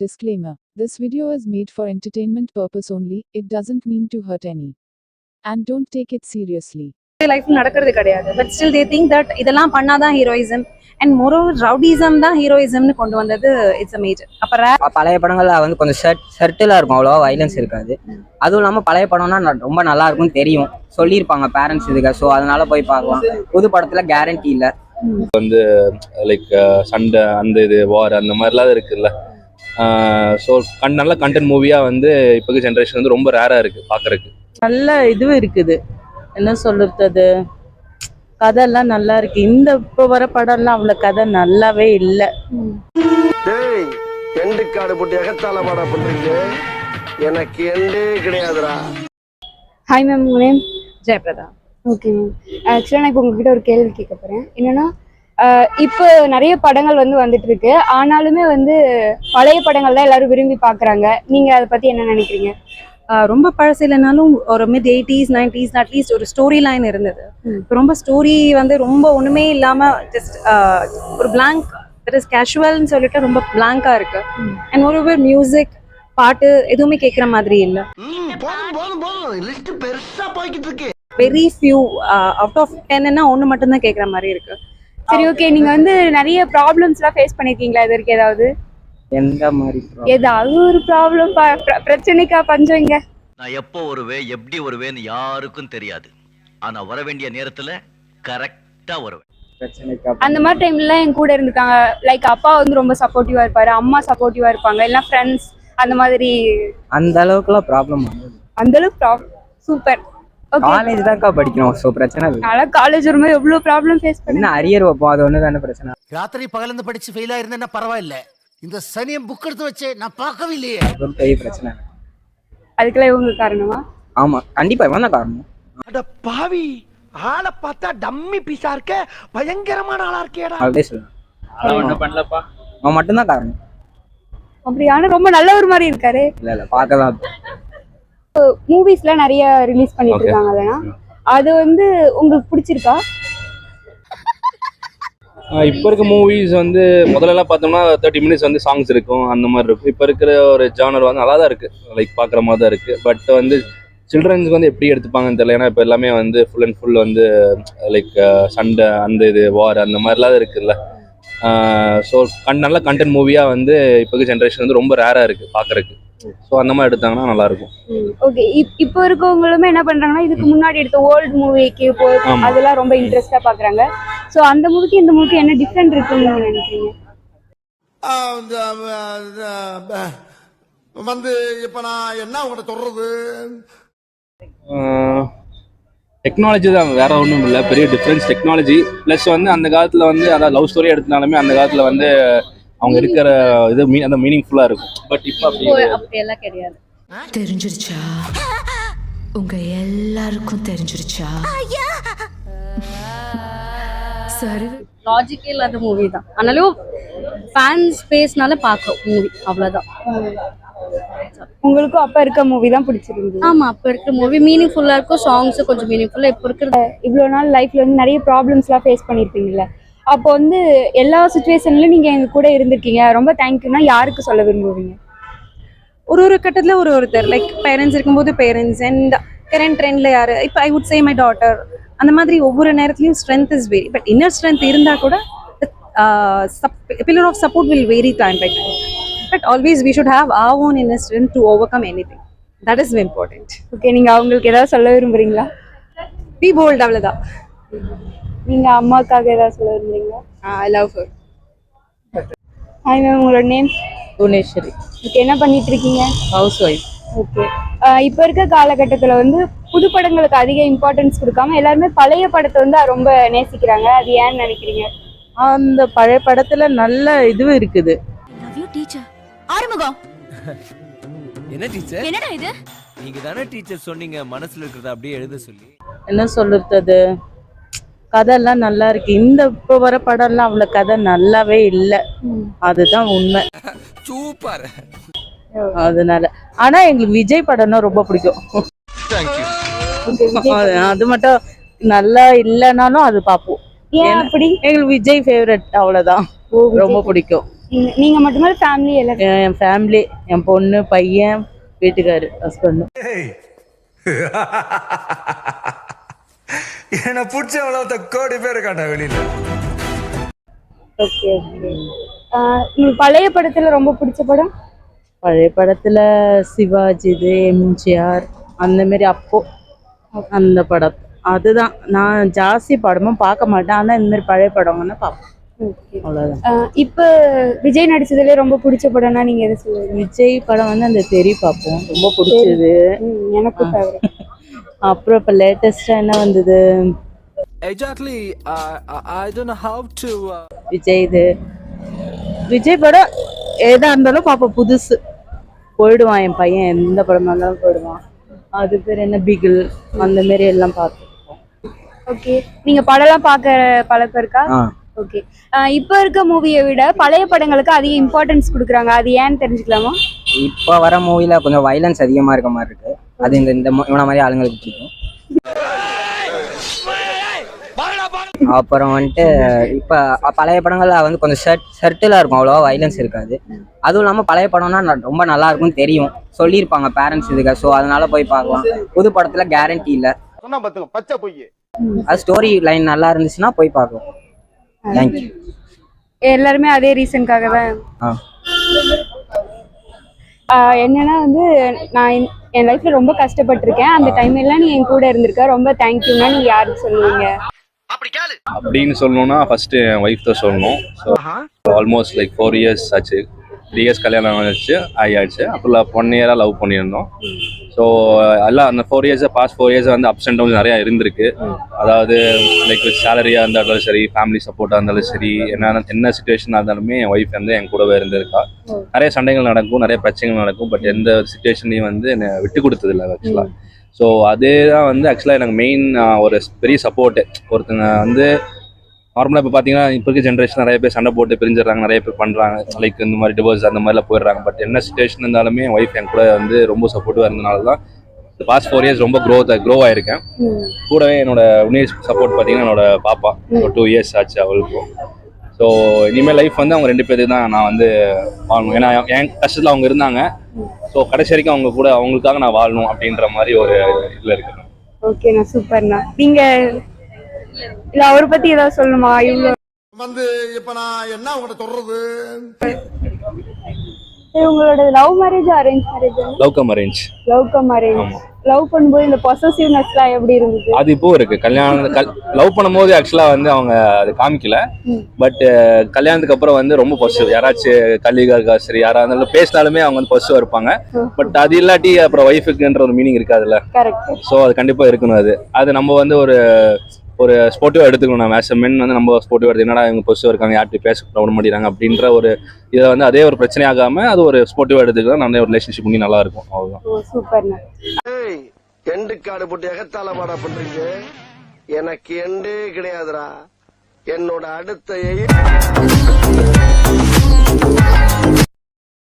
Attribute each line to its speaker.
Speaker 1: Disclaimer This video is made for entertainment purpose only, it doesn't mean to hurt any. And don't take it seriously.
Speaker 2: Life நடக்கிறது கிடையாது. But still they think that இதெல்லாம் பண்ணாதான் heroism and moreover rowdyism தான் ஹீரோயிசம்னு கொண்டு வந்தது it's a major அப்ப
Speaker 3: பழைய படங்கள்ல வந்து கொஞ்சம் ஷர்ட் ஷர்ட்டிலாக இருக்கும் அவ்வளோவா வைலன்ஸ் இருக்காது. அதுவும் இல்லாமல் பழைய படம்னா ரொம்ப நல்லா இருக்கும்னு தெரியும். சொல்லியிருப்பாங்க பேரண்ட்ஸ் இதுக்கு. ஸோ அதனால போய் பார்க்கலாம். புது படத்துல கேரண்டி இல்லை.
Speaker 4: லைக் சண்டை அந்த இது வார் அந்த மாதிரிலாம் இருக்குல்ல. ஸோ கண் நல்ல கண்டென்ட் மூவியாக வந்து இப்போக்கு ஜென்ரேஷன் வந்து ரொம்ப ரேராக இருக்குது பார்க்குறக்கு
Speaker 5: நல்ல இதுவும் இருக்குது. என்ன சொல்றது? கதையெல்லாம் நல்லா இருக்கு. இந்த இப்போ வர படம்லாம் அவ்வளோ கதை நல்லாவே இல்லை.
Speaker 6: எண்டு காடு போட்டு எகத்தால மாடா பண்றீங்க எனக்கு எண்டே கிடையாதுடா.
Speaker 7: Hi ma'am name
Speaker 2: Jayaprada
Speaker 7: okay ma'am ஆக்சுவலாக நான் இப்போ உங்ககிட்ட ஒரு கேள்வி கேட்க போகிறேன் என்னென்னா இப்போ நிறைய படங்கள் வந்து வந்துட்டு இருக்கு ஆனாலுமே வந்து பழைய படங்கள் தான் எல்லாரும் விரும்பி பார்க்குறாங்க. நீங்கள் அதை பற்றி என்ன நினைக்கிறீங்க?
Speaker 2: ரொம்ப பழசு இல்லைனாலும் ஒரு mid eighties nineties at least ஒரு ஸ்டோரி லைன் இருந்தது. இப்ப ரொம்ப ஸ்டோரி வந்து ரொம்ப ஒண்ணுமே இல்லாம ஜஸ்ட் ஒரு blank தட் இஸ் கேஷுவல்னு சொல்லிட்டு ரொம்ப பிளாங்கா இருக்கு. அண்ட் ஒரு மியூசிக் பாட்டு எதுவுமே கேட்குற மாதிரி இல்லை. வெரி ஃபியூ அவுட் ஆஃப் டென்னா ஒன்று மட்டும்தான் கேட்குற மாதிரி இருக்கு.
Speaker 7: சரி ஓகே நீங்கள் வந்து நிறைய ப்ராப்ளம்ஸ்லாம் ஃபேஸ் பண்ணியிருக்கீங்களா இது வரைக்கும் ஏதாவது?
Speaker 3: எந்த மாதிரி?
Speaker 7: ஏதாவது ஒரு ப்ராப்ளம் பிரச்சனைக்கா பஞ்சம் இங்க.
Speaker 8: நான் எப்போ வருவேன் எப்படி வருவேன்னு யாருக்கும் தெரியாது. ஆனா வர வேண்டிய நேரத்துல கரெக்டா வருவேன்.
Speaker 3: பிரச்சனைக்கா
Speaker 7: அந்த மாதிரி டைம்ல என் கூட இருந்திருக்காங்க. லைக் அப்பா வந்து ரொம்ப சப்போர்ட்டிவா இருப்பாரு அம்மா சப்போர்ட்டிவா இருப்பாங்க இல்லைன்னா ஃப்ரெண்ட்ஸ் அந்த மாதிரி.
Speaker 3: அந்த அளவுக்குலாம் ப்ராப்ளம்
Speaker 7: அந்த அளவுக்கு ப்ராப்ளம் சூப்பர்
Speaker 3: காலேஜ் தான்க்கா படிக்கணும். ஸோ பிரச்சனை இல்லை.
Speaker 7: நல்லா காலேஜ் வரும்போது எவ்வளோ ப்ராப்ளம் ஃபேஸ் பண்ணி
Speaker 3: என்ன அரியர் வைப்போம்? அது ஒன்று தானே பிரச்சனை.
Speaker 9: ராத்திரி பகலந்து படிச்சு ஃபெயில் ஆயிருந்தேன்னா பரவாயில்ல. இந்த சனியம் புக் எடுத்து வச்சு நான் பார்க்கவே இல்லையே.
Speaker 3: அது ஒரு பெரிய பிரச்சனை.
Speaker 7: அதுக்கெல்லாம் இவங்க காரணமா?
Speaker 3: ஆமா. கண்டிப்பா இவன் தான் காரணம்.
Speaker 6: அட பாவி. ஆளை பார்த்தா டம்மி பீஸா இருக்க. பயங்கரமான ஆளா இருக்கேடா.
Speaker 3: அப்படியே சொல்லுவேன் அவன் மட்டும்தான் காரணம்.
Speaker 7: அப்படி ஆனா ரொம்ப நல்லவர் மாதிரி இருக்காரு.
Speaker 3: இல்லை இல்லை பார்க்க தான்
Speaker 7: மூவிஸ்லாம் நிறைய ரிலீஸ் பண்ணிட்டு. இருக்காங்க இல்லைனா அது வந்து உங்களுக்கு பிடிச்சிருக்கா?
Speaker 4: இப்போ இருக்க மூவிஸ் வந்து முதல்லலாம் பார்த்தோம்னா தேர்ட்டி மினிட்ஸ் வந்து சாங்ஸ் இருக்கும் அந்த மாதிரி இருக்கும். இப்போ இருக்கிற ஒரு ஜானர் வந்து நல்லா தான் இருக்குது லைக் பார்க்குற மாதிரி தான் இருக்குது பட் வந்து சில்ட்ரன்ஸ்க்கு வந்து எப்படி எடுத்துப்பாங்கன்னு தெரியல. ஏன்னா இப்போ எல்லாமே வந்து ஃபுல் அண்ட் ஃபுல் வந்து லைக் சண்டை அந்த இது வார் அந்த மாதிரிலாம் இருக்குல்ல. ஸோ கண் நல்ல கண்டென்ட் மூவியாக வந்து இப்போக்கு ஜென்ரேஷன் வந்து ரொம்ப ரேராக இருக்குது பார்க்குறக்கு ஸோ அந்த மாதிரி எடுத்தாங்கன்னா நல்லாயிருக்கும்.
Speaker 7: ஓகே இப்போ இருக்கவங்களுமே என்ன பண்றாங்கன்னா இதுக்கு முன்னாடி எடுத்த ஓல்டு மூவிக்கு போ. அதெல்லாம் ரொம்ப இன்ட்ரெஸ்டா பாக்குறாங்க சோ அந்த மூவிக்கு இந்த மூவிக்கு என்ன டிஃப்ரெண்ட் இருக்குன்னு நினைக்கிறீங்க?
Speaker 6: வந்து இப்ப நான் என்ன உங்கள்கிட்ட சொல்றது?
Speaker 4: டெக்னாலஜி தான் வேற ஒன்றும் இல்லை. பெரிய டிஃப்ரென்ஸ் டெக்னாலஜி ப்ளஸ் வந்து அந்த காலத்தில் வந்து அதாவது லவ் ஸ்டோரி எடுத்தனாலுமே அந்த காலத்தில் வந்து அவங்க இருக்கிற இது மீ அந்த மீனிங்ஃபுல்லாக இருக்கும். பட் இப்போ அப்படி.
Speaker 2: அப்படியெல்லாம் கிடையாது.
Speaker 10: தெரிஞ்சிருச்சா? உங்க எல்லாருக்கும் தெரிஞ்சிருச்சா? சரி.
Speaker 2: லாஜிக்கே இல்லாத மூவி தான். ஆனாலும் ஃபேன்ஸ் பேஸ்னால பார்க்கும் மூவி அவ்வளோதான்
Speaker 7: உங்களுக்கும் அப்ப இருக்க மூவி தான் பிடிச்சிருந்தது.
Speaker 2: ஆமா அப்போ இருக்கிற மூவி மீனிங்ஃபுல்லாக இருக்கும் சாங்ஸும் கொஞ்சம் மீனிங்ஃபுல்லாக இப்போ இருக்கிற
Speaker 7: இவ்வளோ நாள் லைஃப்ல வந்து நிறைய ப்ராப்ளம்ஸ்லாம் ஃபேஸ் பண்ணியிருப்பீங்கல்ல அப்போ வந்து எல்லா சுச்சுவேஷன்லயும் நீங்க எங்க கூட இருந்திருக்கீங்க. ரொம்ப தேங்க்யூனா யாருக்கு சொல்ல விரும்புவீங்க?
Speaker 2: ஒரு ஒரு கட்டத்தில் ஒரு ஒருத்தர். லைக் பேரண்ட்ஸ் இருக்கும்போது பேரண்ட்ஸ் அண்ட் கரண்ட் ட்ரெண்டில் யார்? இப்போ I would say my daughter அந்த மாதிரி ஒவ்வொரு நேரத்துலையும் strength is very but inner strength இருந்தால் கூட pillar of support will very time by time but always we should have our own inner strength to overcome anything that is important
Speaker 7: okay நீங்க அவங்களுக்கு ஏதாவது சொல்ல விரும்புறீங்களா?
Speaker 2: பி போல்ட் அவ்வளோதான்
Speaker 7: நீங்க அம்மாக்காக ஏதாவது சொல்ல விரும்புறீங்களா?
Speaker 2: I love her
Speaker 7: hi ma'am உங்களோட நேம்
Speaker 5: புவனேஸ்வரி.
Speaker 7: ஓகே என்ன பண்ணிட்டு இருக்கீங்க?
Speaker 5: ஹவுஸ் ஒய்ஃப்
Speaker 7: ஓகே இப்போ இருக்க காலகட்டத்தில் வந்து புது படங்களுக்கு அதிக இம்பார்ட்டன்ஸ் கொடுக்காம எல்லாருமே பழைய படத்தை வந்து ரொம்ப நேசிக்கிறாங்க. அது ஏன்னு நினைக்கிறீங்க?
Speaker 5: அந்த பழைய படத்துல நல்ல இதுவும் இருக்குது.
Speaker 10: Love you teacher Arumugam.
Speaker 9: என்ன டீச்சர்?
Speaker 10: என்னடா இது?
Speaker 9: நீங்க தானே டீச்சர் சொன்னீங்க மனசுல இருக்கிறத அப்படியே எழுத சொல்லி.
Speaker 5: என்ன சொல்றது? கதையெல்லாம் நல்லா இருக்கு. இந்த இப்போ வர படம்லாம் அவ்வளோ கதை நல்லாவே இல்லை. அதுதான் உண்மை.
Speaker 9: சூப்பர்.
Speaker 5: அதனால. ஆனா எங்களுக்கு விஜய் படம்னா ரொம்ப பிடிக்கும். அது மட்டும் நல்லா இல்லைனாலும் அது பார்ப்போம்.
Speaker 7: ஏன் அப்படி?
Speaker 5: எங்களுக்கு விஜய் ஃபேவரட் அவ்வளவுதான். ரொம்ப பிடிக்கும்.
Speaker 7: நீங்க- மட்டுமே ஃபேமிலி எல்லாரும்
Speaker 5: என் ஃபேமிலி என் பொண்ணு பையன் வீட்டுக்காரு ஹஸ்பண்ட்
Speaker 11: என்ன பிடிச்ச அவ்வளோ கோடி பேர் இருக்காண்டா வெளியில.
Speaker 7: ஓகே ஓகே உங்களுக்கு பழைய படத்துல ரொம்ப பிடிச்ச படம்?
Speaker 5: பழைய படத்துல சிவாஜிது எம்ஜிஆர் அந்த மாதிரி அப்போ. அந்த படம். அதுதான். நான் ஜாஸ்தி படமும் பார்க்க மாட்டேன். ஆனா இந்த மாதிரி பழைய படம்னா பார்ப்பேன்.
Speaker 7: ஓகே
Speaker 5: அவ்வளவுதான்.
Speaker 7: இப்போ விஜய் நடிச்சதுல ரொம்ப பிடிச்ச படம்னா நீங்க எதை சொல்லுவீங்க?
Speaker 5: விஜய் படம் வந்து அந்த தெரி பார்ப்போம் ரொம்ப பிடிச்சது.
Speaker 7: ஃபேவரட்
Speaker 5: அப்புறம் இப்போ லேட்டஸ்டா என்ன வந்தது?
Speaker 11: Exactly I don't know how to
Speaker 5: Vijay இது. விஜய் படம் எதா இருந்தாலும் பார்ப்போம் புதுசு. போயிடுவான் என் பையன். எந்த படமா இருந்தாலும் போயிடுவான். அது பேர் என்ன? பிகில். அந்த மாதிரி எல்லாம் பார்ப்போம்
Speaker 7: ஓகே நீங்க படம்லாம் பார்க்க பழக்கம் இருக்கா? ஓகே இப்போ இருக்க மூவியை விட பழைய படங்களுக்கு அதிக இம்பார்ட்டன்ஸ் கொடுக்குறாங்க. அது ஏன்னு தெரிஞ்சுக்கலாமா?
Speaker 3: இப்போ வர மூவில கொஞ்சம் வைலன்ஸ் அதிகமா இருக்க மாதிரி இருக்கு. அது இந்த இந்த ம- இவன மாதிரி ஆளுங்களுக்கு பிடிக்கும். அப்புறம் வந்துட்டு இப்போ பழைய படங்கள்ல வந்து கொஞ்சம் ஷர்ட் ஷர்ட்டில் இருக்கும். அவ்வளோவா வைலன்ஸ் இருக்காது. அதுவும் இல்லாமல் பழைய படம்னா ரொம்ப நல்லா இருக்கும்னு தெரியும். சொல்லியிருப்பாங்க பேரண்ட்ஸ் இதுக்கு. ஸோ அதனால போய் பார்க்கலாம். புது படத்தில் கேரண்டி இல்லை.
Speaker 6: சொன்னா பாத்துங்க பச்சை பொய்
Speaker 3: அது ஸ்டோரி லைன் நல்லா இருந்துச்சுன்னா போய் பார்க்கலாம். தேங்க்யூ
Speaker 7: எல்லாருமே அதே ரீசனுக்காக தான் என்னன்னா வந்து நான் என்- என் லைஃப்ல ரொம்ப கஷ்டப்பட்டிருக்கேன். அந்த டைம் எல்லாம் நீ என் கூட இருந்திருக்க. ரொம்ப தேங்க்யூன்னா நீங்க யாருக்கு சொல்லுவீங்க?
Speaker 6: அப்படி கேளு.
Speaker 4: அப்படின்னு சொல்லணும்னா ஃபர்ஸ்ட் என் ஒய்ஃப் தான் சொல்லணும். So almost like four years ஆச்சு. த்ரீ இயர்ஸ் கல்யாணம் ஆச்சு ஆயாச்சு அப்புறம் ஒன் இயராக லவ் பண்ணியிருந்தோம். ஸோ எல்லாம் அந்த four years past four years வந்து அப்ஸ் அண்ட் டவுன்ஸ் நிறையா இருந்திருக்கு. அதாவது லைக் சேலரியாக இருந்தாலும் சரி ஃபேமிலி சப்போர்ட்டாக இருந்தாலும் சரி என்ன என்ன சுச்சுவேஷனாக இருந்தாலுமே என் ஒய்ஃப் வந்து என் கூடவே இருந்திருக்கா. நிறைய சண்டைகள் நடக்கும் நிறைய பிரச்சனைகள் நடக்கும் பட் எந்த சுச்சுவேஷன்லையும் வந்து என்னை விட்டு கொடுத்ததில்ல ஆக்சுவலாக ஸோ அதே தான் வந்து ஆக்சுவலாக எனக்கு மெயின் ஒரு பெரிய சப்போர்ட்டு ஒருத்தங்க வந்து நார்மலாக இப்போ பார்த்தீங்கன்னா இப்போ இருக்க ஜென்ரேஷன் நிறைய பேர் சண்டை போட்டு பிரிஞ்சிடறாங்க நிறைய பேர் பண்ணுறாங்க லைக் இந்த மாதிரி டிவோர்ஸ் அந்த மாதிரிலாம் போயிடுறாங்க. பட் என்ன சுச்சுவேஷன் இருந்தாலுமே என் ஒய்ஃப் என் கூட வந்து ரொம்ப சப்போர்ட்டிவாக இருந்தனால தான் பாஸ்ட் ஃபோர் இயர்ஸ் ரொம்ப க்ரோத் க்ரோ ஆயிருக்கேன். கூடவே என்னோட உன்னியர் சப்போர்ட் பார்த்தீங்கன்னா என்னோட பாப்பா. ஒரு டூ இயர்ஸ் ஆச்சு அவளுக்கும். ஸோ இனிமேல் லைஃப் வந்து அவங்க ரெண்டு பேருக்கு தான் நான் வந்து வாழணும். ஏன்னா என் கஷ்டத்தில் அவங்க இருந்தாங்க. ஸோ கடைசி வரைக்கும் அவங்க கூட அவங்களுக்காக நான் வாழணும் அப்படின்ற மாதிரி ஒரு இதில் இருக்கேன்.
Speaker 7: ஓகேண்ணா சூப்பர்ண்ணா நீங்கள் இல்ல அவரை பத்தி ஏதாவது சொல்லணுமா? இவ்வளோ
Speaker 6: வந்து இப்ப நான் என்ன உங்கள்கிட்ட சொல்றது?
Speaker 7: உங்களோட love marriage arrange marriage
Speaker 4: love come arrange
Speaker 7: love come arrange. Love பண்ணும்போது இந்த பொசசிவ்னஸ்லாம் எப்படி இருந்தது?
Speaker 4: அது இப்போ இருக்கு. கல்யாணம் கல் லவ் பண்ணும்போது ஆக்சுவலாக வந்து அவங்க அது காமிக்கல. பட் கல்யாணத்துக்கு அப்புறம் வந்து ரொம்ப பொசிவ் யாராச்சும் இருக்கா சரி யாரா இருந்தாலும் பேசினாலுமே அவங்க வந்து பொசிவாக இருப்பாங்க. பட் அது இல்லாட்டி அப்புறம் ஒய்ஃபுக்குன்ற ஒரு மீனிங் இருக்காதுல்ல.
Speaker 7: கரெக்ட்
Speaker 4: ஸோ அது கண்டிப்பாக இருக்கணும் அது. அது நம்ம வந்து ஒரு ஒரு ஸ்போர்ட்டிவாக எடுத்துக்கணும் நம்ம ஆஸ் மென் வந்து நம்ம ஸ்போர்ட்டிவாக எடுத்து என்னடா இவங்க பொசிவாக இருக்காங்க யார்கிட்ட பேச விட மாட்டேங்கிறாங்க? அப்படின்ற ஒரு இதை வந்து அதே ஒரு பிரச்சனையாகாம அது ஒரு ஸ்போர்ட்டிவாக எடுத்துக்கலாம் நல்ல ஒரு ரிலேஷன்ஷிப் பண்ணி நல்லா இருக்கும். அவ்வளோதான்
Speaker 6: ஏய் எண்டு காடு போட்டு எகத்தால மாடா பண்றீங்க. எனக்கு எண்டே கிடையாதுடா. என்னோட அடுத்த